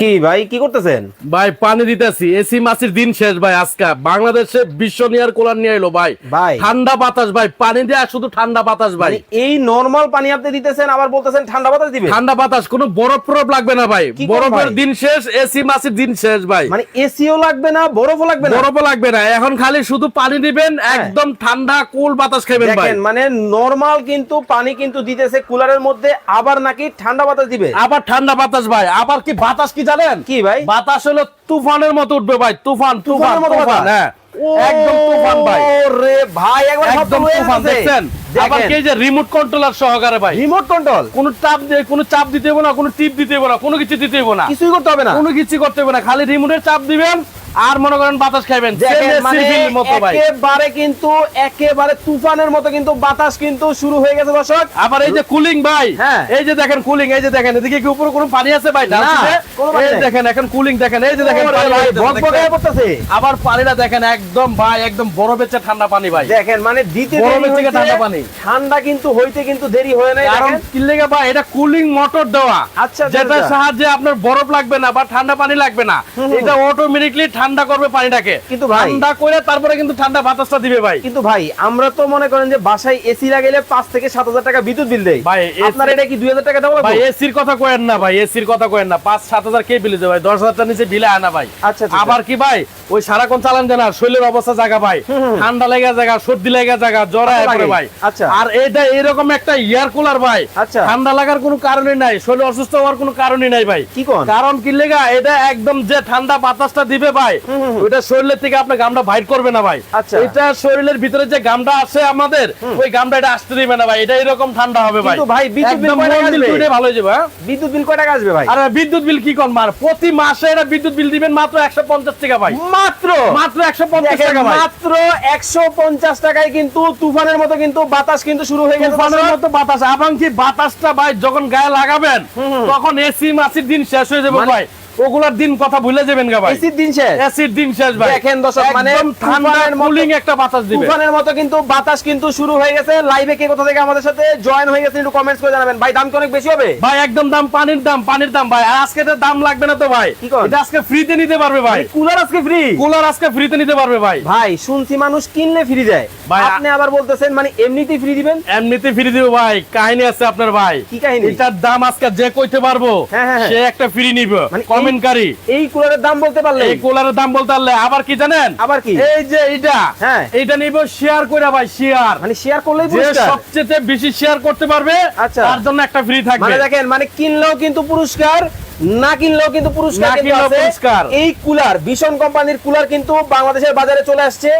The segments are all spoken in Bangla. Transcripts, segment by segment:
কি ভাই কি করতেছেন? ভাই পানি দিতেছি। এসি মাসির দিন শেষ ভাই আজকে। বাংলাদেশে বিশ্ব নিয়ার কোলার নিয়ে এলো ভাই। ভাই। ঠান্ডা বাতাস ভাই পানি দেয়া শুধু ঠান্ডা বাতাস ভাই। মানে এই নরমাল পানি আপনি দিতেছেন আবার বলতেছেন ঠান্ডা বাতাস ঠান্ডা বাতাস কোনো বরফ লাগবে না ভাই। বরফের দিন শেষ এসি মাসির দিন শেষ ভাই। মানে এসিও লাগবে না বরফও লাগবে না? বরফও লাগবে না। এখন খালি শুধু পানি দিবেন একদম ঠান্ডা কুল বাতাস খাবেন ভাই। মানে নরমাল কিন্তু পানি কিন্তু দিতেছে কুলারের মধ্যে আবার নাকি ঠান্ডা বাতাস দিবে? আবার ঠান্ডা বাতাস ভাই। আবার কি বাতাস কি জানেন? কি ভাই? বাতাস হলো তুফানের মতো উঠবে ভাই তুফান তুফান তুফানের মতো তুফান হ্যাঁ একদম তুফান ভাই। রে ভাই একবার একদম তুফান দেখছেন? আবার কি যে রিমোট কন্ট্রোলার সহকারে ভাই? রিমোট কন্ট্রোল কোনো চাপ দিয়ে কোনো চাপ দিতে হবে না কোনো টিপ দিতে হবে না কোনো কিছু দিতে হবে না। কিছুই করতে হবে না। কোনো কিছু করতে হবে না খালি রিমোটের চাপ দিবেন আর মনে করেন বাতাস Same মানে একেবারে কিন্তু একেবারে তুফানের মতো কিন্তু বাতাস কিন্তু শুরু হয়ে গেছে দর্শক আবার এই যে কুলিং ভাই হ্যাঁ। এই যে দেখেন কুলিং এই যে দেখেন এদিকে কি উপরে কোনো পানি আছে ভাই না। দেখেন এখন কুলিং দেখেন এই যে দেখেন। আবার পানিটা দেখেন একদম ভাই একদম বরফের চেয়ে ঠান্ডা পানি ভাই দেখেন মানে দেরি থেকে ঠান্ডা পানি। ঠান্ডা কিন্তু হইতে কিন্তু দেরি হয় নাই কারণ দেখেন। কি ভাই এটা কুলিং মোটর দেওয়া আচ্ছা, আচ্ছা, যেটার আচ্ছা। সাহায্যে আপনার বরফ লাগবে না বা ঠান্ডা পানি লাগবে না এটা অটোমেটিকলি ঠান্ডা করবে পানিটাকে। কিন্তু ভাই- ঠান্ডা করে তারপরে কিন্তু ঠান্ডা বাতাসটা দিবে ভাই। কিন্তু ভাই আমরা তো মনে করেন যে বাসায় এসি লাগাইলে পাঁচ থেকে সাত হাজার টাকা বিদ্যুৎ বিল দেয়। ভাই, আপনার এটা কি দুই হাজার টাকা দেওয়া ভাই এসির কথা কয়েন না ভাই এসির কথা কয়েন না। পাঁচ সাত হাজার কে বিলে দেবে ভাই দশ টাকা নিচে বিলে আয় না ভাই। আচ্ছা, আবার কি ভাই ওই সারাক্ষণ চালান দেন শরীরের অবস্থা জায়গা ভাই। ঠান্ডা লেগে জায়গা সর্দি লেগে জায়গা জ্বর আয় ভাই। আচ্ছা। আর এটা এরকম একটা ইয়ার কুলার ভাই। আচ্ছা। ঠান্ডা লাগার কোনো কারণই নাই শরীর অসুস্থ হওয়ার কোনো কারণই নাই ভাই। কি কোন? কারণ কি লেগা এটা একদম যে ঠান্ডা বাতাসটা দিবে ভাই ওইটা শরীরের থেকে আপনার গামটা করবে না ভাই। আচ্ছা। এটা শরীরের ভিতরে যে গামটা আছে আমাদের ওই গামটা এটা আসতে দিবে না ভাই এটা এরকম ঠান্ডা হবে ভাই। ভাই, বিদ্যুৎ বিল ভালো হয়ে যাবে হ্যাঁ? বিদ্যুৎ বিল কয় টাকা আসবে ভাই? আর বিদ্যুৎ বিল কি কর মার প্রতি মাসে এটা বিদ্যুৎ বিল দিবেন মাত্র একশো পঞ্চাশ টাকা ভাই। মাত্র? মাত্র একশো পঞ্চাশ দেখেন, টাকা ভাই। মাত্র একশো পঞ্চাশ টাকায় কিন্তু তুফানের মতো কিন্তু বাতাস কিন্তু শুরু হয়ে গেছে তুফানের মতো বাতাস এবং কি বাতাসটা ভাই যখন গায়ে লাগাবেন তখন এসি মাসির দিন শেষ হয়ে যাবে মানে- ভাই। ওগুলার দিন কথা ভুলে যাবেন গা ভাই। এসির দিন শেষ। এসির দিন শেষ ভাই। দেখেন দর্শক, মানে একদম ঠান্ডা কুলিং একটা বাতাস দিবে। তুফানের মতো কিন্তু বাতাস কিন্তু শুরু হয়ে গেছে। লাইভে কে কোথা থেকে আমাদের সাথে জয়েন হয়ে গেছে একটু কমেন্টস করে জানাবেন। ভাই দাম কি অনেক বেশি হবে? ভাই একদম দাম পানির দাম পানির দাম ভাই। আর আজকে তো দাম লাগবে না তো ভাই। এটা আজকে ফ্রিতে নিতে পারবে ভাই। কুলার আজকে ফ্রি কুলার আজকে ফ্রিতে নিতে পারবে ভাই। ভাই শুনছি মানুষ কিনলে ফ্রি দেয়। ভাই, আপনি আবার বলতেছেন মানে এমনিতেই ফ্রি দিবেন? এমনিতে ফ্রি দিব ভাই। কাহিনী আছে আপনার ভাই। কি কাহিনী? এটার দাম আজকে যে কইতে পারব হ্যাঁ, হ্যাঁ, হ্যাঁ। সে একটা ফ্রি নিব। মানে এই- কমেন্টকারী এই কুলারের দাম বলতে পারলে? এই কুলারের দাম বলতে পারলে। আবার কি জানেন? আবার কি? এই যে এটা হ্যাঁ। এইটা নিব শেয়ার করে ভাই শেয়ার মানে শেয়ার করলেই পুরস্কার। সবচেয়ে বেশি শেয়ার করতে পারবে আচ্ছা। তার জন্য একটা ফ্রি থাকবে। মানে দেখেন মানে কিনলেও কিন্তু পুরস্কার না কিনলেও কিন্তু পুরস্কার। এই কুলার ভীষণ কোম্পানির কুলার কিন্তু বাংলাদেশের বাজারে চলে আসছে।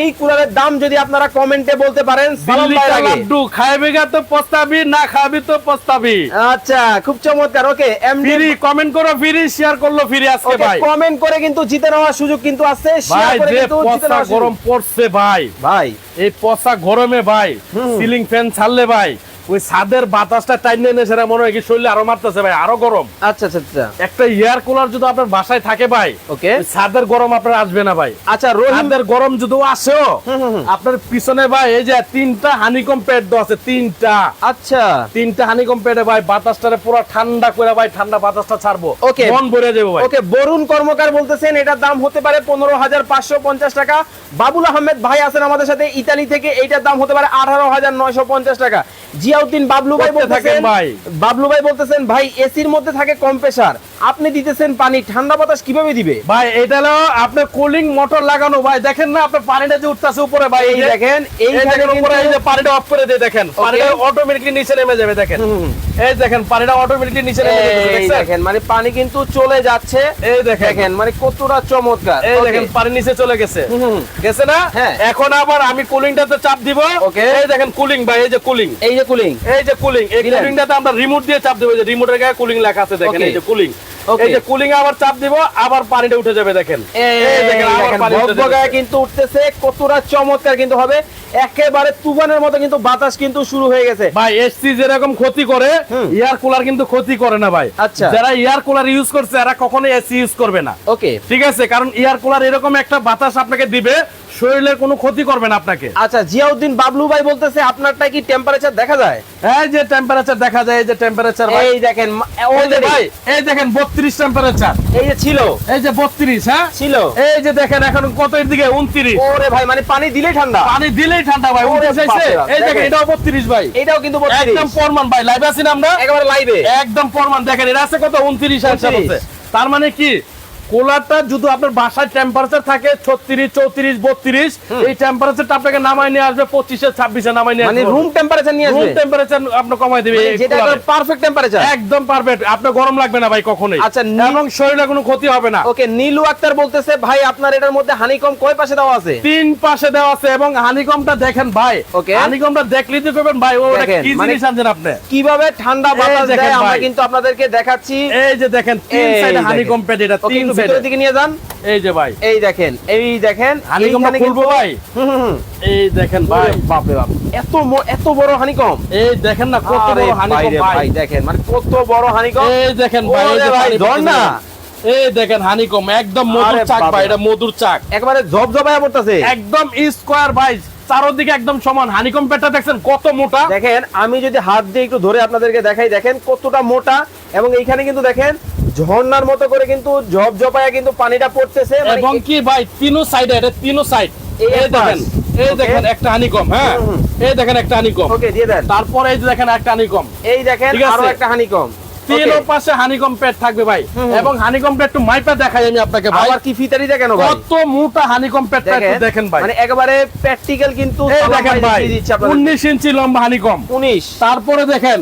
এই কুলারের দাম যদি আপনারা কমেন্টে বলতে পারেন সালাম দিল্লি ভাইয়ের কা আগে। লাড্ডু খাইবে তো পস্তাবি না খাবি তো পস্তাবি। আচ্ছা খুব চমৎকার। ওকে ফ্রি কমেন্ট করো ফ্রি শেয়ার করল ফ্রি আজকে ভাই। কমেন্ট করে কিন্তু জিতে নেওয়ার সুযোগ কিন্তু আছে। শেয়ার করে কিন্তু জিতে নেওয়ার গরম পড়ছে ভাই। ভাই। এই পচা গরমে ভাই সিলিং ফ্যান ছাড়লে ভাই ওই ছাদের বাতাসটা টাইনে এনে সেটা মনে হয় কি শরীরে আরও মারতেছে ভাই আরও গরম। আচ্ছা আচ্ছা আচ্ছা। একটা এয়ার কুলার যদি আপনার বাসায় থাকে ভাই ওকে। ছাদের গরম আপনার আসবে না ভাই। আচ্ছা রহিম গরম যদি আসেও আপনার পিছনে ভাই এই যে তিনটা হানিকম প্যাড আছে তিনটা। আচ্ছা। তিনটা হানিকম প্যাডে ভাই বাতাসটারে পুরো ঠান্ডা করে ভাই ঠান্ডা বাতাসটা ছাড়বো। ওকে। মন ভরে যাবে ভাই। ওকে বরুণ কর্মকার বলতেছেন এটার দাম হতে পারে পনেরো হাজার পাঁচশো পঞ্চাশ টাকা। বাবুল আহমেদ ভাই আছেন আমাদের সাথে ইতালি থেকে এইটার দাম হতে পারে আঠারো হাজার নয়শো পঞ্চাশ টাকা। জিয়াউদ্দিন বাবলু ভাই বলতেছেন ভাই। বাবলু ভাই বলতেছেন ভাই এসির মধ্যে থাকে কম্প্রেসার আপনি দিতেছেন পানি ঠান্ডা বাতাস কীভাবে দিবে? ভাই এটা হলো আপনার কুলিং মোটর লাগানো। ভাই দেখেন না আপনার পানিটা যে উঠতেছে উপরে ভাই এই দেখেন এই দেখেন উপরে এই যে পানিটা অফ করে দিয়ে দেখেন। পানিটা অটোমেটিকলি নিচে নেমে যাবে দেখেন। এই দেখেন পানিটা অটোমেটিকলি নিচে নেমে যাবে দেখেন মানে পানি কিন্তু চলে যাচ্ছে। এই দেখেন। মানে কতটা চমৎকার। এই দেখেন পানি নিচে চলে গেছে। গেছে না? হ্যাঁ। এখন আবার আমি কুলিংটাতে চাপ দিব। Okay. এই দেখেন কুলিং ভাই এই যে কুলিং এই যে কুলিং এই যে কুলিং এই কুলিংটাতে আমরা রিমোট দিয়ে চাপ দেবো। যে রিমোটের গায়ে কুলিং লেখা আছে দেখেন এই যে কুলিং এই যে কুলিং আবার চাপ দিব আবার পানিটা উঠে যাবে দেখেন। এই আবার। কিন্তু উঠতেছে কতটা চমৎকার কিন্তু হবে। একেবারে তুফানের মতো কিন্তু বাতাস কিন্তু শুরু হয়ে গেছে। ভাই এসি যেরকম ক্ষতি করে এয়ার কুলার কিন্তু ক্ষতি করে না ভাই। আচ্ছা। যারা এয়ার কুলার ইউজ করছে এরা কখনো এসি ইউজ করবে না। ওকে ঠিক আছে? কারণ এয়ার কুলার এরকম একটা বাতাস আপনাকে দিবে শরীরের কোনো ক্ষতি করবে না আপনাকে। আচ্ছা জিয়াউদ্দিন বাবলু ভাই বলতেছে আপনারটা কি টেম্পারেচার দেখা যায়? এই যে টেম্পারেচার দেখা যায় এই যে টেম্পারেচার এই দেখেন ভাই এই দেখেন 32 টেম্পারেচার এই যে ছিল। এই যে 32 হ্যাঁ? ছিল। এই যে দেখেন এখন কত এর দিকে 29 ওরে ভাই মানে পানি দিলেই ঠান্ডা। পানি দিলেই ঠান্ডা ভাই ওরে 29 আইছে এই দেখেন। এটাও 32 ভাই। এটাও কিন্তু 32 একদম প্রমাণ ভাই লাইভ আছি না আমরা? একেবারে লাইভে একদম প্রমাণ দেখেন এটা আছে কত? 29 আছে। তার মানে কি? কোলারটা যদি আপনার বাসায় টেম্পারেচার থাকে 36 34 32 এই টেম্পারেচারটা আপনাকে নামায় নিয়ে আসবে 25 এ 26 এ নামায় নিয়ে মানে আসবে। রুম টেম্পারেচার নিয়ে রুম টেম্পারেচার আপনি কমাই দিবে মানে। পারফেক্ট টেম্পারেচার একদম পারফেক্ট আপনার গরম লাগবে না ভাই কখনোই। আচ্ছা, এবং শরীরে কোনো ক্ষতি হবে না। ওকে নীলু আক্তার বলতেছে ভাই আপনার এটার মধ্যে হানিকম কয় পাশে দেওয়া আছে? তিন পাশে দেওয়া আছে এবং হানিকমটা দেখেন ভাই। Okay. হানিকমটা দেখলেই তো করবেন ভাই। ও ওটা কি মানে- জিনিস আনছেন আপনি? কীভাবে ঠান্ডা বাতাস দেখেন দেয় আমরা কিন্তু আপনাদেরকে দেখাচ্ছি। এই যে দেখেন তিন সাইডে হানিকম প্যাড এটা তিন ভিতরের দিকে নিয়ে যান। এই যে ভাই। এই দেখেন এই দেখেন হানিকমটা খুলবো ভাই। এই দেখেন ভাই। ওরে বাপরে বাপ। এত এত বড় হানিকম এই দেখেন না কত বড় হানিকম ভাই রে দেখেন মানে কত বড় হানিকম এই দেখেন ভাই এই যে ভাই, ধর না। এই দেখেন হানিকম একদম মধুর চাক ভাই এটা মধুর চাক। একেবারে পড়তেছে। একদম স্কোয়ার ভাই চারোদিকে একদম সমান। হানিকম পেটটা দেখছেন কত মোটা। দেখেন আমি যদি হাত দিয়ে একটু ধরে আপনাদেরকে দেখাই দেখেন কতটা মোটা। এবং এইখানে কিন্তু দেখেন ঝর্ণার মতো করে কিন্তু ঝপঝপায়া কিন্তু পানিটা পড়তেছে মানে এবং কি ভাই তিনো সাইডে এটা তিনো সাইড এই দেখেন এই দেখেন একটা হানিকম হ্যাঁ। এই দেখেন একটা হানিকম। ওকে দিয়ে দেন। তারপরে এই দেখেন একটা হানিকম। এই দেখেন আরও একটা হানিকম। তিনো পাশে হানিকম প্যাড থাকবে ভাই। এবং হানিকম প্যাড একটু মাইপা দেখাই আমি আপনাকে ভাই। আবার কি ফিতারিটা কেন ভাই? কত মোটা হানিকম একটু দেখেন। ভাই। মানে একেবারে প্র্যাকটিক্যাল কিন্তু এই দেখেন ভাই দেখিয়ে 19 ইঞ্চি লম্বা হানিকম। 19 তারপরে দেখেন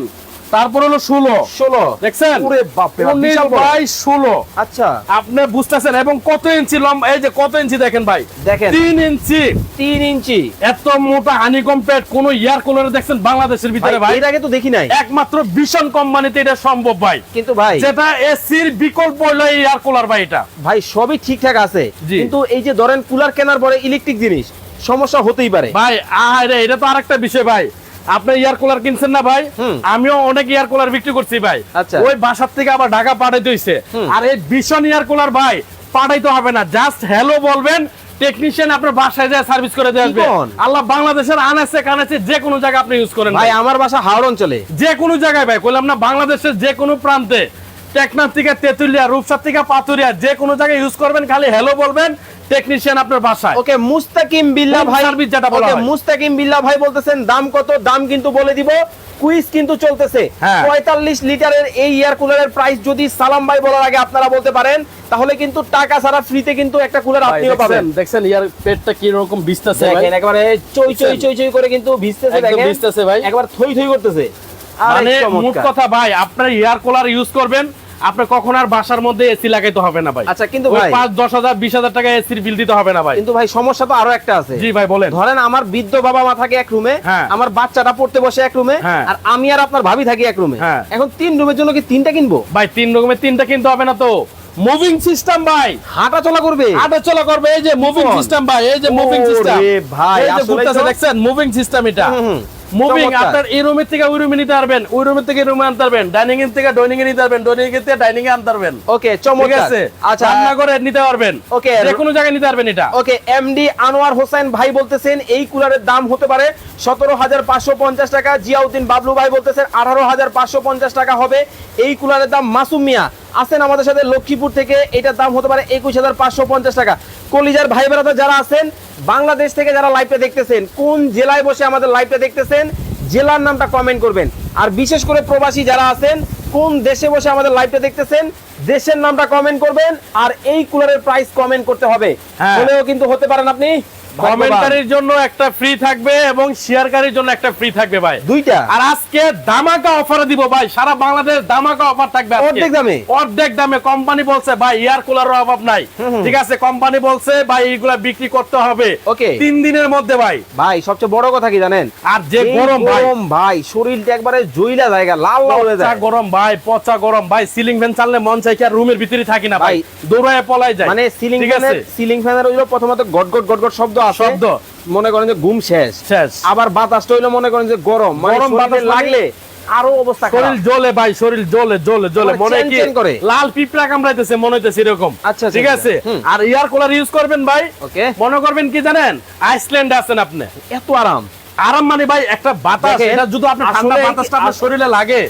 তারপর হলো 16 16 দেখছেন? ওরে বাপ রে বাপ, 19 বিশাল বড়। বাই 16 আচ্ছা। আপনি বুঝতেছেন? এবং কত ইঞ্চি লম্বা? এই যে কত ইঞ্চি দেখেন ভাই? দেখেন। 3 ইঞ্চি। 3 ইঞ্চি। এত মোটা হানিকম প্যাড কোন ইয়ার কুলারে দেখছেন বাংলাদেশের ভিতরে ভাই? ভাই আগে তো দেখি নাই। একমাত্র ভীষণ কোম্পানিতে এটা সম্ভব ভাই। কিন্তু ভাই যেটা এসির বিকল্প হলো এই এয়ার কুলার ভাই এটা। ভাই সবই ঠিকঠাক আছে। কিন্তু এই যে ধরেন কুলার কেনার পরে ইলেকট্রিক জিনিস সমস্যা হতেই পারে। ভাই আরে এটা তো আরেকটা বিষয় ভাই। আপনি এয়ার কুলার কিনছেন না ভাই? আমিও অনেক এয়ার কুলার বিক্রি করছি ভাই। আচ্ছা। ওই বাসার থেকে আবার ঢাকা পাঠাইতে হইছে। আর এই ভীষণ এয়ার কুলার ভাই পাঠাইতে হবে না। জাস্ট হ্যালো বলবেন টেকনিশিয়ান আপনার বাসায় যায় সার্ভিস করে দিয়ে আসবে। আল্লাহ বাংলাদেশের আনাচে কানাচে যে কোনো জায়গায় আপনি ইউজ করেন ভাই আমার বাসা হাওড় অঞ্চলে। যে কোনো জায়গায় ভাই না বাংলাদেশের যে কোনো প্রান্তে টেকনাফ থেকে তেতুলিয়া থেকে পাতুরিয়া যে কোনো জায়গায় ইউজ করবেন খালি হ্যালো বলবেন। টেকনিশিয়ান আপনার বাসায়। ওকে মুস্তাকিম Home ভাই service যেটা বলা হয়। মুস্তাকিম বিল্লাহ ভাই বলতেছেন দাম কত? দাম কিন্তু বলে দিব। কুইজ কিন্তু চলতেছে। হ্যাঁ। পঁয়তাল্লিশ লিটারের এই এয়ার কুলারের প্রাইস যদি সালাম ভাই বলার আগে আপনারা বলতে পারেন তাহলে কিন্তু টাকা ছাড়া ফ্রিতে কিন্তু একটা কুলার আপনিও পাবেন। দেখছেন ইয়ার পেটটা কি রকম ভাই? দেখেন একেবারে চই চই চই চই করে কিন্তু ভিজতেছে দেখেন। ভিজতেছে ভাই। একবার থই থই করতেছে। মানে মোট কথা ভাই আপনার এয়ার কুলার ইউজ করবেন আপনার কখন আর বাসার মধ্যে এসি লাগাইতে হবে না ভাই? আচ্ছা, কিন্তু ভাই- পাঁচ দশ হাজার বিশ হাজার টাকা এসির বিল দিতে হবে না ভাই। কিন্তু ভাই সমস্যা তো আরও একটা আছে। জি ভাই বলেন। ধরেন আমার বৃদ্ধ বাবা মা থাকে এক রুমে হ্যাঁ। আমার বাচ্চাটা পড়তে বসে এক রুমে হ্যাঁ। আর আমি আর আপনার ভাবি থাকি এক রুমে হ্যাঁ। এখন তিন রুমের জন্য কি তিনটা কিনবো? ভাই তিন রকমের তিনটা কিনতে হবে না তো। মুভিং সিস্টেম ভাই। হাঁটা চলা করবে? চলা করবে এই যে মুভিং সিস্টেম ভাই এই যে মুভিং সিস্টেম ভাই, এই যে ঘুরতেছে দেখছেন? মুভিং সিস্টেম এটা। মুভিং আপনার এই রুমের থেকে ওই রুমে নিতে পারবেন ওই রুমের থেকে রুমে আনতে পারবেন ডাইনিং এর থেকে ডাইনিং এ নিতে পারবেন ডাইনিং এর থেকে ডাইনিং এ আনতে পারবেন। ওকে চমৎকার। আছে? আচ্ছা। রান্না করে নিতে পারবেন। ওকে। যে কোনো জায়গায় নিতে পারবেন এটা। ওকে এমডি আনোয়ার হোসেন ভাই বলতেছেন এই কুলারের দাম হতে পারে সতেরো হাজার পাঁচশো পঞ্চাশ টাকা। জিয়াউদ্দিন বাবলু ভাই বলতেছেন আঠারো হাজার পাঁচশো পঞ্চাশ টাকা হবে। এই কুলারের দাম মাসুম মিয়া আছেন আমাদের সাথে লক্ষ্মীপুর থেকে। এটার দাম হতে পারে একুশ হাজার পাঁচশো পঞ্চাশ টাকা। কলিজার ভাই বেড়াতে যারা আছেন, বাংলাদেশ থেকে যারা লাইভটা দেখতেছেন, কোন জেলায় বসে আমাদের লাইভটা দেখতেছেন, জেলার নামটা কমেন্ট করবেন। আর বিশেষ করে প্রবাসী যারা আছেন, কোন দেশে বসে আমাদের লাইভটা দেখতেছেন দেশের নামটা কমেন্ট করবেন আর এই কুলারের প্রাইস কমেন্ট করতে হবে। হ্যাঁ। হলেও কিন্তু হতে পারেন আপনি। কমেন্টারির জন্য একটা ফ্রি থাকবে এবং শেয়ারকারীর জন্য একটা ফ্রি থাকবে ভাই। দুইটা? আর আজকে দামাকা অফার দিব ভাই। সারা বাংলাদেশ দামাকা অফার থাকবে অর্ধেক দামে? অর্ধেক দামে। কোম্পানি বলছে ভাই এয়ার কুলার অভাব নাই। ঠিক আছে কোম্পানি বলছে ভাই এইগুলা বিক্রি করতে হবে। Okay. তিন দিনের মধ্যে ভাই। ভাই সবচেয়ে বড় কথা কি জানেন? আর যে গরম গরম ভাই শরীরটা একবারে জইলা জায়গা লাল লাল হয়ে যায়। গরম ভাই পচা গরম ভাই। সিলিং ফ্যান চাললে মন চাই কি আর রুমের ভিতরে থাকি না ভাই। দৌড়ায় পলাই যায় মানে সিলিং ফ্যানের সিলিং ফ্যানের ওইগুলো প্রথমত গট গট গট গট শব্দ আসে শব্দ। মনে করেন যে ঘুম শেষ। শেষ। আবার বাতাসটা হইল মনে করেন যে গরম। মানে গরম বাতাস লাগলে আরও অবস্থা শরীর জ্বলে ভাই শরীর জ্বলে জ্বলে জ্বলে। মনে কি করে। লাল পিঁপড়া কামড়াইতেছে মনে হইতেছে এরকম। আচ্ছা, আচ্ছা, ঠিক আছে? আর এয়ার কুলার ইউজ করবেন ভাই। ওকে মনে করবেন কি জানেন? আইসল্যান্ডে আছেন আপনি। এত আরাম। আরাম মানে ভাই একটা বাতাস এটা যদি আপনি ঠান্ডা বাতাসটা আপনার শরীরে লাগে।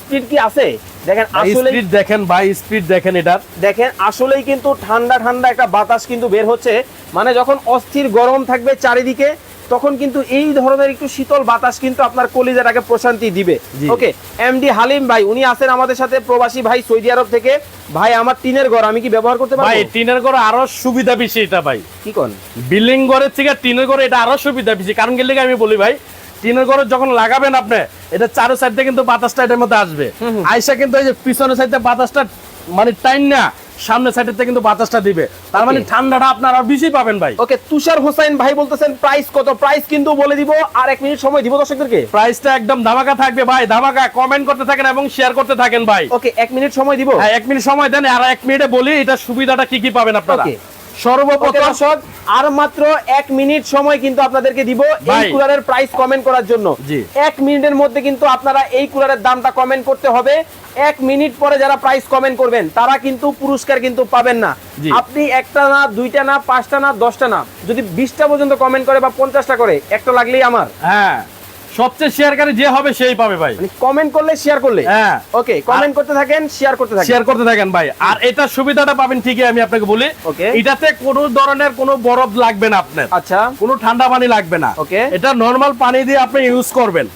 স্পিড কি আছে? দেখেন আসলে স্পিড দেখেন ভাই স্পিড দেখেন এটার। দেখেন আসলেই কিন্তু ঠান্ডা ঠান্ডা একটা বাতাস কিন্তু বের হচ্ছে। মানে যখন অস্থির গরম থাকবে চারিদিকে তখন কিন্তু এই ধরনের একটু শীতল বাতাস কিন্তু আপনার কলিজাটাকে প্রশান্তি দিবে। ওকে এমডি হালিম ভাই উনি আছেন আমাদের সাথে প্রবাসী ভাই সৌদি আরব থেকে। ভাই আমার টিনের ঘর আমি কি ব্যবহার করতে ভাই টিনের ঘরে আরও সুবিধা বেশি এটা ভাই। কি কোন? বিল্ডিং ঘরের থেকে টিনের ঘর এটা আরও সুবিধা বেশি। কারণ গেলে আমি বলি ভাই টিনের ঘরে যখন লাগাবেন আপনি এটা চারো সাইড কিন্তু বাতাসটা এটার মধ্যে আসবে। আইসা কিন্তু এই যে পিছনের সাইডে বাতাসটা মানে টাইম না সামনের থেকে কিন্তু বাতাসটা দিবে। তার মানে ঠান্ডাটা আপনার আর বেশি পাবেন ভাই। ওকে তুষার হোসেন ভাই বলতেছেন প্রাইস কত? প্রাইস কিন্তু বলে দিব। আর এক মিনিট সময় দিব দর্শকদেরকে? প্রাইসটা একদম ধামাকা থাকবে ভাই ধামাকা। কমেন্ট করতে থাকেন এবং শেয়ার করতে থাকেন ভাই। ওকে এক মিনিট সময় দিব। হ্যাঁ এক মিনিট সময় দেন। আর এক মিনিটে বলি এটা সুবিধাটা কি কি পাবেন আপনারা? সর্বপ্রথম আর মাত্র এক মিনিট সময় কিন্তু আপনাদেরকে দিব এই কুলারের প্রাইস কমেন্ট করার জন্য। এক মিনিটের মধ্যে কিন্তু আপনারা এই কুলারের দামটা কমেন্ট করতে হবে। এক মিনিট পরে যারা প্রাইস কমেন্ট করবেন তারা কিন্তু পুরস্কার কিন্তু পাবেন না। আপনি একটা না দুইটা না পাঁচটা না দশটা না যদি বিশটা পর্যন্ত কমেন্ট করে বা পঞ্চাশটা করে একটা লাগলেই আমার। হ্যাঁ। সবচেয়ে শেয়ারকারী যে হবে সেই পাবে ভাই। মানে কমেন্ট করলে শেয়ার করলে। হ্যাঁ। ওকে কমেন্ট করতে থাকেন শেয়ার করতে থাকেন। শেয়ার করতে থাকেন ভাই। আর এটা সুবিধাটা পাবেন ঠিকই আমি আপনাকে বলি. এটাতে কোনো ধরনের কোনো বরফ লাগবে না আপনার। আচ্ছা। কোনো ঠান্ডা পানি লাগবে না। Okay. এটা নরমাল পানি দিয়ে আপনি ইউজ করবেন।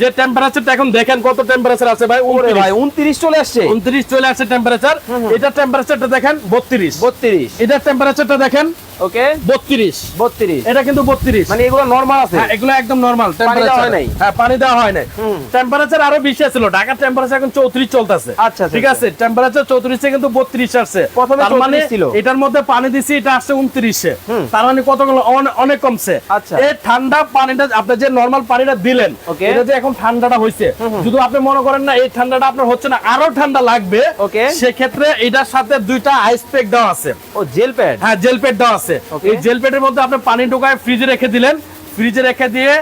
যে টেম্পারেচারটা এখন দেখেন কত টেম্পারেচার আছে ভাই ওরে ভাই। উনত্রিশ চলে আসছে। উনত্রিশ চলে আসছে টেম্পারেচার এটা টেম্পারেচারটা দেখেন বত্রিশ। বত্রিশ। এটার টেম্পারেচারটা দেখেন ওকে? বত্রিশ। বত্রিশ। এটা কিন্তু বত্রিশ। মানে এগুলো নর্মাল আছে? হ্যাঁ এগুলো একদম নরমাল দেওয়া হয় নাই? হ্যাঁ পানি দেওয়া হয় নাই। টেম্পারেচার আরও বেশি ছিল ঢাকার টেম্পারেচার এখন চৌত্রিশ চলতেছে। আচ্ছা, আচ্ছা, ঠিক আছে? টেম্পারেচার চৌত্রিশ থেকে কিন্তু বত্রিশ আসছে। প্রথমে মানে 34 ছিল। এটার মধ্যে পানি দিছি এটা আসছে উনত্রিশে। হুম। তার মানে কতগুলো? অনেক কমছে। আচ্ছা। এই ঠান্ডা পানিটা আপনি যে নরমাল পানিটা দিলেন এটা যে এখন ঠান্ডাটা হয়েছে যদি আপনি মনে করেন না এই ঠান্ডাটা আপনার হচ্ছে না আরও ঠান্ডা লাগবে Okay. সেক্ষেত্রে এটার সাথে দুইটা আইস প্যাক দেওয়া আছে। ও জেল প্যাড হ্যাঁ জেল প্যাড দেওয়া আছে। Okay. এই জেল প্যাডের মধ্যে আপনি পানি ঢোকায় ফ্রিজে রেখে দিলেন। ফ্রিজে রেখে দিয়ে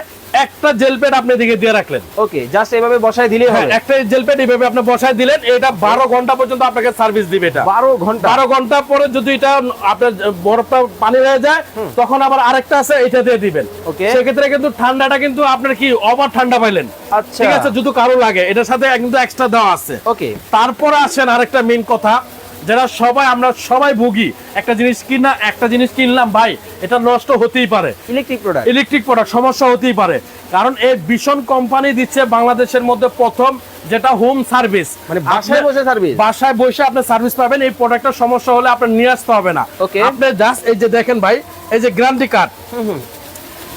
একটা জেল প্যাড আপনি দিকে দিয়ে রাখলেন। ওকে জাস্ট এভাবে বসায় দিলেই হ্যাঁ, হবে। একটা জেল প্যাড এইভাবে আপনি বসায় দিলেন এটা বারো ঘণ্টা পর্যন্ত আপনাকে সার্ভিস দিবে এটা। বারো ঘণ্টা। বারো ঘণ্টা পরে যদি এটা আপনার বরফটা পানি হয়ে যায় তখন আবার আরেকটা আছে এটা দিয়ে দিবেন। Okay. সেক্ষেত্রে কিন্তু ঠান্ডাটা কিন্তু আপনার কি ওভার ঠান্ডা পাইলেন। আচ্ছা। ঠিক আছে যদি কারও লাগে এটার সাথে কিন্তু এক্সট্রা দেওয়া আছে। ওকে তারপরে আসেন আরেকটা মেন কথা যারা সবাই আমরা সবাই ভুগি একটা জিনিস কিনা একটা জিনিস কিনলাম ভাই এটা নষ্ট হতেই পারে। ইলেকট্রিক প্রোডাক্ট ইলেকট্রিক প্রোডাক্ট সমস্যা হতেই পারে। কারণ এই ভীষণ কোম্পানি দিচ্ছে বাংলাদেশের মধ্যে প্রথম যেটা হোম সার্ভিস মানে বাসায় বসে সার্ভিস বাসায় বসে আপনি সার্ভিস পাবেন এই প্রোডাক্টের সমস্যা হলে আপনার নিয়ে আসতে হবে না। আপনি জাস্ট এই যে দেখেন ভাই এই যে গ্যারান্টি কার্ড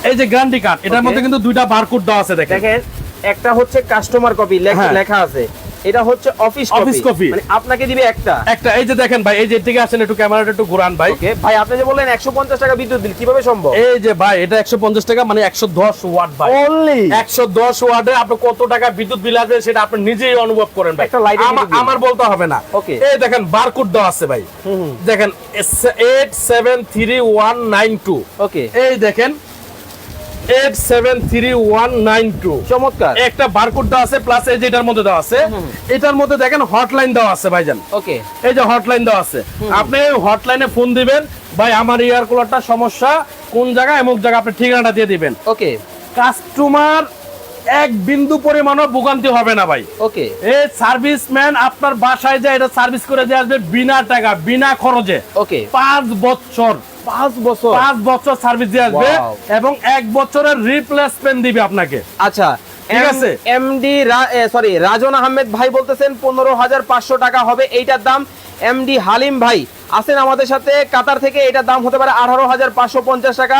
এই যে গ্যারান্টি কার্ড এটার মধ্যে কিন্তু দুইটা বারকোড দেওয়া আছে দেখেন। দেখেন একটা হচ্ছে কাস্টমার কপি হ্যাঁ। লেখা আছে। এটা হচ্ছে অফিস Office copy। মানে আপনাকে দিবে একটা। একটা এই যে দেখেন ভাই এই যে দিকে আসেন একটু ক্যামেরাটা একটু ঘুরান ভাই। ওকে ভাই আপনি যে বললেন 150 টাকা বিদ্যুৎ বিল কীভাবে সম্ভব? এই যে ভাই এটা একশো পঞ্চাশ টাকা মানে একশো দশ ওয়াট ভাই। অনলি একশো দশ ওয়াটে আপনি কত টাকা বিদ্যুৎ বিল আসবে সেটা আপনি নিজেই অনুভব করেন ভাই। একটা bill। আমার বলতে হবে না। Okay. এই দেখেন বারকোড দেওয়া আছে ভাই। দেখেন eight seven three one nine two okay এই দেখেন চমৎকার। একটা বারকোড দেওয়া আছে প্লাস এই যে এটার মধ্যে দেওয়া আছে এটার মধ্যে দেখেন হটলাইন দেওয়া আছে ভাইজান। ওকে। এই যে হটলাইন দেওয়া আছে। আপনি হটলাইনে ফোন দিবেন ভাই আমার এয়ার কুলারটা সমস্যা কোন জায়গায় এমুক জায়গা আপনি ঠিকানাটা দিয়ে দিবেন। ওকে। কাস্টমার এক বিন্দু পরিমাণও ভোগান্তি হবে না ভাই। ওকে। এই সার্ভিসম্যান আপনার বাসায় যায় এটা সার্ভিস করে দিয়ে আসবে বিনা টাকা বিনা খরচে। ওকে। পাঁচ বছর। পাঁচ বছর। পাঁচ বছর সার্ভিস দিয়ে আসবে. এবং এক বছরের রিপ্লেসমেন্ট দিবে আপনাকে। আচ্ছা ঠিক আছে। এমডি সরি রাজন আহমেদ ভাই বলতেছেন পনেরো হাজার পাঁচশো টাকা হবে এইটার দাম এমডি হালিম ভাই। আছেন আমাদের সাথে কাতার থেকে এটার দাম হতে পারে আঠারো হাজার পাঁচশো পঞ্চাশ টাকা।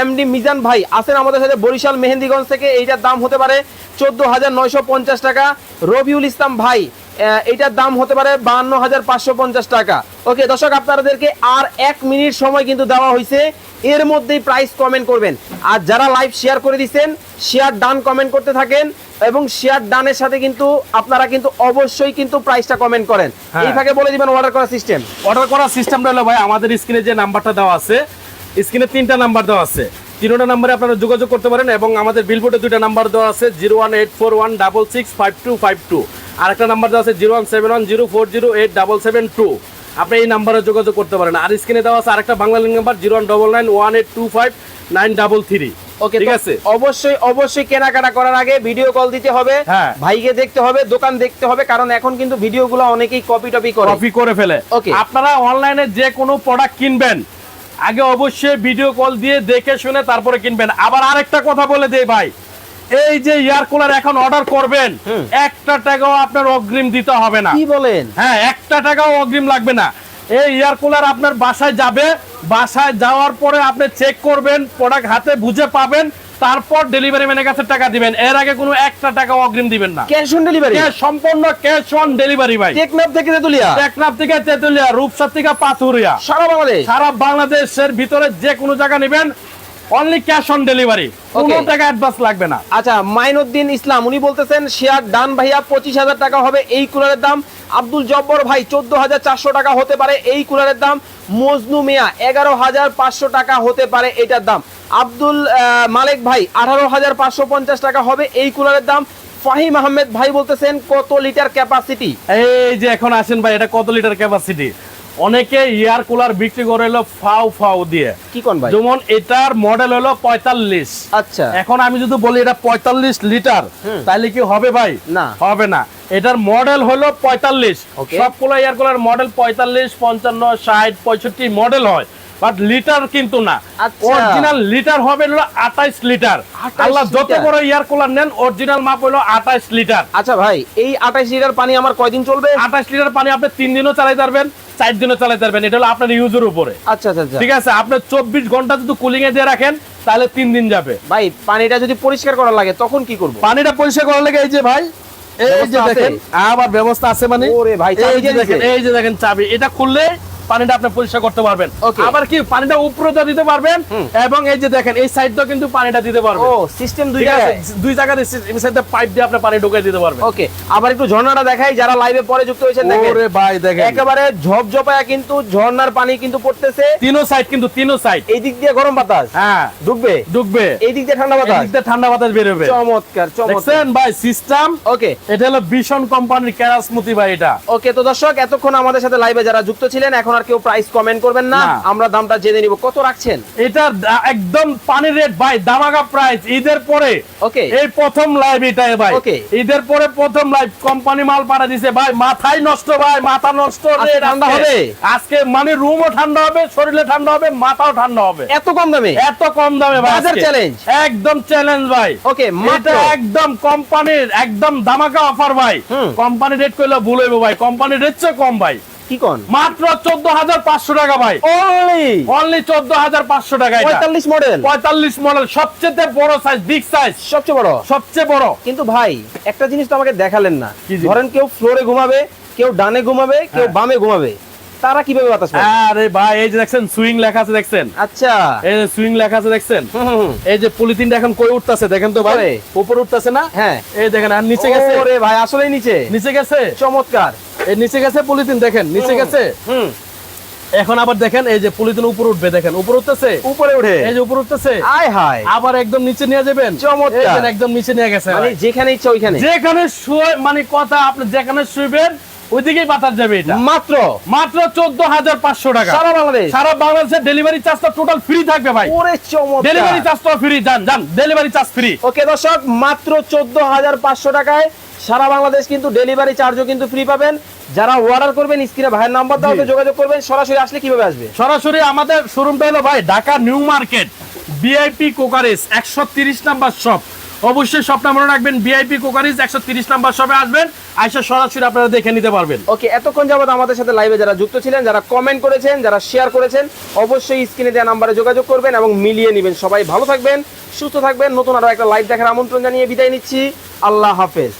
এমডি মিজান ভাই আছেন আমাদের সাথে বরিশাল মেহেন্দিগঞ্জ থেকে এইটার দাম হতে পারে চোদ্দ হাজার নয়শো পঞ্চাশ টাকা। রবিউল ইসলাম ভাই আহ, এইটার দাম হতে পারে বাহান্ন হাজার পাঁচশো পঞ্চাশ টাকা। ওকে দর্শক আপনাদেরকে আর এক মিনিট সময় কিন্তু দেওয়া হয়েছে এর মধ্যেই প্রাইস কমেন্ট করবেন। আর যারা লাইভ শেয়ার করে দিচ্ছেন শেয়ার ডান কমেন্ট করতে থাকেন এবং শেয়ার ডানের সাথে কিন্তু আপনারা কিন্তু অবশ্যই কিন্তু প্রাইসটা কমেন্ট করেন। হ্যাঁ। এই ফাঁকে বলে দিবেন অর্ডার করার সিস্টেম অর্ডার করার সিস্টেমটা হলো ভাই আমাদের স্ক্রিনে যে নাম্বারটা দেওয়া আছে স্ক্রিনে তিনটা নাম্বার দেওয়া আছে। তিনটা নাম্বারে আপনারা যোগাযোগ করতে পারেন এবং আমাদের বিলবোর্ডে দুইটা নাম্বার দেওয়া আছে zero one eight four one double six five two five two আর একটা নাম্বার দেওয়া আছে zero one seven one zero four zero eight double seven two. আপনি এই নাম্বারে যোগাযোগ করতে পারেন। আর স্ক্রিনে দেওয়া আছে আরেকটা Banglalink number zero one double nine one eight two five nine double three. Okay ঠিক আছে? অবশ্যই অবশ্যই কেনাকাটা করার আগে ভিডিও কল দিতে হবে। হ্যাঁ। ভাইকে দেখতে হবে দোকান দেখতে হবে কারণ এখন কিন্তু ভিডিও ভিডিওগুলো অনেকেই কপি টপি করে। কপি করে ফেলে। Okay. আপনারা অনলাইনে যে কোনো প্রোডাক্ট কিনবেন আগে অবশ্যই ভিডিও কল দিয়ে দেখে শুনে তারপরে কিনবেন। আবার আরেকটা কথা বলে দেই ভাই। এই যে এয়ার কুলার এখন অর্ডার করবেন একটা টাকাও আপনার অগ্রিম দিতে হবে না। কি বলেন? হ্যাঁ একটা টাকাও অগ্রিম লাগবে না। এই এয়ার কুলার আপনার বাসায় যাবে বাসায় যাওয়ার পরে আপনি চেক করবেন প্রোডাক্ট হাতে বুঝে পাবেন তারপর ডেলিভারি ম্যানের কাছে টাকা দিবেন। এর আগে কোনো একটা টাকা অগ্রিম দিবেন না। ক্যাশ অন ডেলিভারি সম্পূর্ণ ক্যাশ অন ডেলিভারি ভাই। টেকনাফ থেকে তেতুলিয়া? টেকনাফ থেকে তেতুলিয়া রূপসা থেকে পাথুরিয়া। সারা বাংলাদেশ? সারা বাংলাদেশের ভিতরে যে কোনো জায়গা নেবেন অনলি ক্যাশ অন ডেলিভারি কোনো. টাকা অ্যাডভান্স লাগবে না। আচ্ছা মাইনুদ্দিন ইসলাম উনি বলতেছেন শেয়ার ডান ভাইয়া পঁচিশ হাজার টাকা হবে এই কুলারের দাম। আব্দুল জব্বর ভাই চোদ্দ হাজার চারশো টাকা হতে পারে এই কুলারের দাম। মজনু মিয়া এগারো হাজার পাঁচশো টাকা হতে পারে এটার দাম। আব্দুল মালেক ভাই আঠারো হাজার পাঁচশো পঞ্চাশ টাকা হবে এই কুলারের দাম। ফাহিম আহমেদ ভাই বলতেছেন কত লিটার ক্যাপাসিটি এই যে এখন আসেন ভাই এটা কত লিটার ক্যাপাসিটি অনেকে এয়ার কুলার বিক্রি করে হলো ফাউ ফাউ দিয়ে। কি কোন ভাই? যেমন এটার মডেল হলো পঁয়তাল্লিশ। আচ্ছা। এখন আমি যদি বলি এটা পঁয়তাল্লিশ লিটার হুম। তাহলে কি হবে ভাই? না। হবে না। এটার মডেল হলো পঁয়তাল্লিশ। Okay. সবগুলো এয়ার কুলার মডেল পঁয়তাল্লিশ পঞ্চান্ন ষাট পঁয়ষট্টি মডেল হয়। বাট লিটার কিন্তু না। আচ্ছা। অরিজিনাল লিটার হবে হলো আঠাইশ লিটার। আল্লাহ যত। বড় এয়ার কুলার নেন অরিজিনাল মাপ হলো আঠাইশ লিটার। আচ্ছা ভাই এই আঠাইশ লিটার পানি আমার কয়দিন চলবে? আঠাশ লিটার পানি আপনি তিন দিনও চালাতে পারবেন। চার দিনও চালাতে পারবেন। এটা হলো আপনার ইউজের উপরে। আচ্ছা আচ্ছা আচ্ছা। ঠিক আছে? আপনার চব্বিশ ঘণ্টা যদি কুলিং এ দিয়ে রাখেন তাহলে তিন দিন যাবে। ভাই পানিটা যদি পরিষ্কার করা লাগে তখন কি করব? পানিটা পরিষ্কার করা লাগে এই যে ভাই এই যে দেখেন আবার ব্যবস্থা আছে মানে। ওরে ভাই, এই যে দেখেন এই যে দেখেন চাবি এটা খুললে পানিটা আপনি পরিষ্কার করতে পারবেন। আবার কি পানিটা উপরে দিয়ে দিতে পারবেন এবং এই যে দেখেন এই সাইড কিন্তু পানিটা দিতে পারবেন। ও সিস্টেম দুই জায়গায়? দুই জায়গায় এই সাইডে পাইপ দিয়ে আপনি পানি ঢুকিয়ে দিতে পারবেন। ওকে আবার একটু ঝর্ণাটা দেখাই যারা লাইভে পরে যুক্ত হয়েছেন দেখেন। ওরে ভাই দেখেন। একেবারে ঝপঝপায়া কিন্তু ঝর্ণার পানি কিন্তু পড়তেছে। তিনো সাইড কিন্তু তিনো সাইড এই দিক দিয়ে গরম বাতাস? হ্যাঁ। ঢুকবে? ঢুকবে। এই দিক দিয়ে ঠান্ডা বাতাস? এই দিক দিয়ে ঠান্ডা বাতাস বেরোবে। চমৎকার চমৎকার। দেখছেন ভাই সিস্টেম ওকে এটা হলো ভীষণ কোম্পানির ক্যারাসমুতি ভাই এটা। ওকে তো দর্শক এতক্ষণ আমাদের সাথে লাইভে যারা যুক্ত ছিলেন এখন আর কেউ প্রাইস কমেন্ট করবেন না। আমরা দামটা জেনে নিব। কত রাখছেন? এটার দা- একদম পানির রেট ভাই দামাগা প্রাইস ঈদের পরে। ওকে। এই প্রথম লাইভ এটাই ভাই। Okay. ঈদের পরে প্রথম লাইভ কোম্পানি মাল পাঠা দিছে ভাই। মাথায় নষ্ট ভাই মাথা নষ্ট ঠান্ডা হবে? আজকে মানে রুমও ঠান্ডা হবে শরীরে ঠান্ডা হবে মাথাও ঠান্ডা হবে। এত কম দামে? এত কম দামে ভাই বাজার challenge? একদম চ্যালেঞ্জ ভাই। ওকে এটা একদম কোম্পানির একদম দামাকা অফার ভাই। কোম্পানি রেট কইলে ভুল হইব ভাই। কোম্পানির রেট চেয়ে কম ভাই। কি কোন? মাত্র চোদ্দ হাজার পাঁচশো টাকা ভাই। অনলি অনলি চোদ্দ হাজার পাঁচশো টাকা এটা। 45 মডেল পঁয়তাল্লিশ মডেল সবচেয়ে বড় সাইজ বিগ সাইজ সবচেয়ে বড়? সবচেয়ে বড়। কিন্তু ভাই একটা জিনিস তো আমাকে দেখালেন না। ধরেন কেউ ফ্লোরে ঘুমাবে কেউ ডানে ঘুমাবে কেউ হ্যাঁ। বামে ঘুমাবে। তারা কীভাবে বাতাস পাবে আরে ভাই এই যে দেখছেন সুইং লেখা আছে দেখছেন? আচ্ছা। এই যে সুইং লেখা আছে দেখছেন। এই যে পলিথিনটা এখন কই উঠতেছে দেখেন তো ভাই। উপরে উঠতেছে না? হ্যাঁ। এই দেখেন আর নিচে গেছে? ওরে ভাই আসলেই নিচে। নিচে গেছে? চমৎকার। এই নিচে গেছে পলিথিন দেখেন নিচে গেছে? হুম। এখন আবার দেখেন এই যে পলিথিন উপরে উঠবে দেখেন উপরে উঠতেছে? উপরে উঠে। এই যে উপরে উঠতেছে? আয় হায়। আবার একদম নিচে নিয়ে যাবেন? চমৎকার। একদম নিচে নিয়ে গেছে মানে যেখানে ইচ্ছা ওইখানে। যেখানে শুয়ে মানে কথা আপনি যেখানে শুইবেন ওইদিকেই বাতাস যাবে এটা। মাত্র? মাত্র চোদ্দ হাজার পাঁচশো টাকা। সারা বাংলাদেশ? সারা বাংলাদেশের ডেলিভারি চার্জটা টোটাল ফ্রি থাকবে ভাই। ওরে ডেলিভারি চার্জটা ফ্রি যান যান ডেলিভারি চার্জ ফ্রি ওকে দর্শক মাত্র চোদ্দ হাজার পাঁচশো টাকায় সারা বাংলাদেশ কিন্তু ডেলিভারি চার্জও কিন্তু ফ্রি পাবেন। যারা অর্ডার করবেন স্ক্রিনে ভাইয়ের নাম্বার দাও। যোগাযোগ করবেন। সরাসরি আসলে কীভাবে আসবে? সরাসরি আমাদের শোরুমটা হলো ভাই ঢাকা নিউ মার্কেট বিআইপি কোকারেজ একশো তিরিশ নাম্বার শপ অবশ্যই স্বপ্ন মনে রাখবেন ভিআইপি কোকারিজ একশো তিরিশ নাম্বার সবে আসবেন। আইসা সরাসরি আপনারা দেখে নিতে পারবেন। ওকে, এতক্ষণ যাবত আমাদের সাথে লাইভে যারা যুক্ত ছিলেন, যারা কমেন্ট করেছেন, যারা শেয়ার করেছেন, অবশ্যই স্ক্রিনে দেওয়া নাম্বারে যোগাযোগ করবেন এবং মিলিয়ে নেবেন। সবাই ভালো থাকবেন, সুস্থ থাকবেন। নতুন আরও একটা লাইভ দেখার আমন্ত্রণ জানিয়ে বিদায় নিচ্ছি। আল্লাহ হাফেজ।